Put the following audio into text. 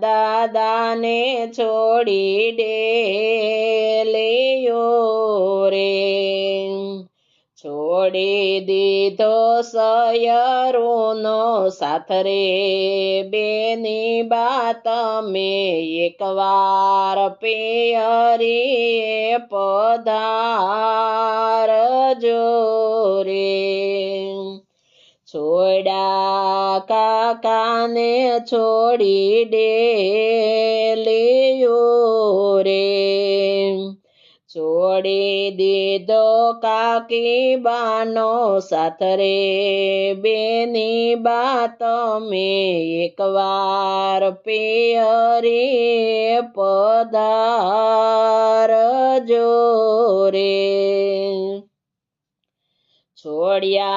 દાદાને છોડી દે, લેયો રે. છોડી દીધો સયરોનો સાથ રે, બેની બાત મેં એકવાર પેયરી પધારજો રે. છોડા કાકાને છોડી દે લેયો રે છોડી દીધો કાકી બાનો સાથ રે. બેની બાત મેં એકવાર પેયરી પધારજો રે છોડ્યા